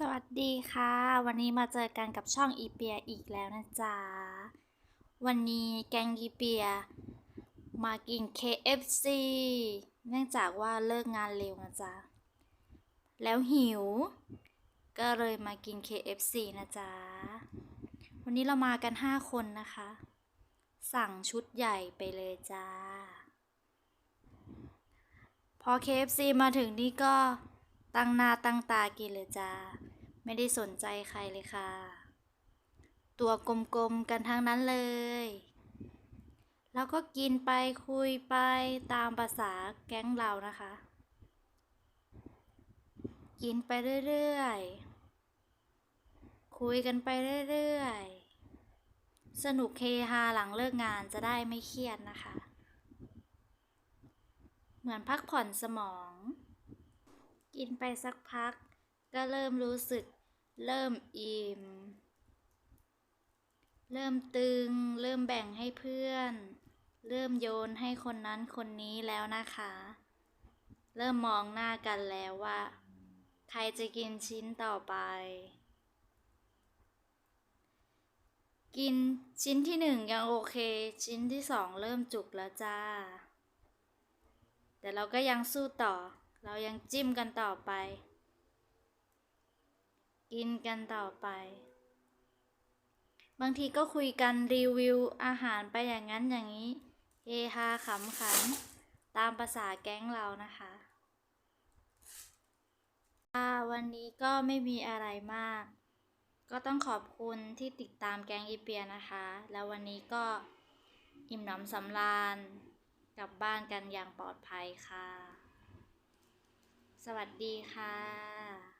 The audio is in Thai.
สวัสดีค่ะ วันนี้มาเจอกันกับช่องอีเปียอีกแล้วนะจ๊ะ วันนี้แกงอีเปีย มากิน KFC เนื่องจากว่าเลิกงานเร็วนะจ๊ะ แล้วหิว ก็เลยมากิน KFC นะจ๊ะ วันนี้เรามากัน 5 คนนะคะ สั่งชุดใหญ่ไปเลยจ้า พอ KFC มาถึงนี่ก็ ตั้งหน้าตั้งตากินเลยจ้า ไม่ได้สนใจใครเลยค่ะ ตัวกลมๆกันทั้งนั้นเลย แล้วก็กินไปคุยไปตามภาษาแก๊งเรานะคะ กินไปเรื่อยๆ คุยกันไปเรื่อยๆ สนุกเฮฮาหลังเลิกงานจะได้ไม่เครียดนะคะ เหมือนพักผ่อนสมอง กินไปสักพัก ก็เริ่มรู้สึก เริ่มอิ่ม เริ่มตึง เริ่มแบ่งให้เพื่อน เริ่มโยนให้คนนั้นคนนี้แล้วนะคะ เริ่มมองหน้ากันแล้วว่า ใครจะกินชิ้นต่อไป กินชิ้นที่หนึ่งยังโอเค ชิ้นที่สองเริ่มจุกแล้วจ้า แต่เราก็ยังสู้ต่อ เรายังจิ้มกันต่อไป กินกันต่อไป บางทีก็คุยกันรีวิวอาหารไปอย่างนั้นอย่างนี้ เฮฮาขำขัน ตามภาษาแก๊งเรานะคะค่ะวันนี้ก็ไม่มีอะไรมาก ก็ต้องขอบคุณที่ติดตามแก๊งอีเปียนะคะ แล้ววันนี้ก็อิ่มหนำสำราญกลับบ้านกันอย่างปลอดภัยค่ะ สวัสดีค่ะ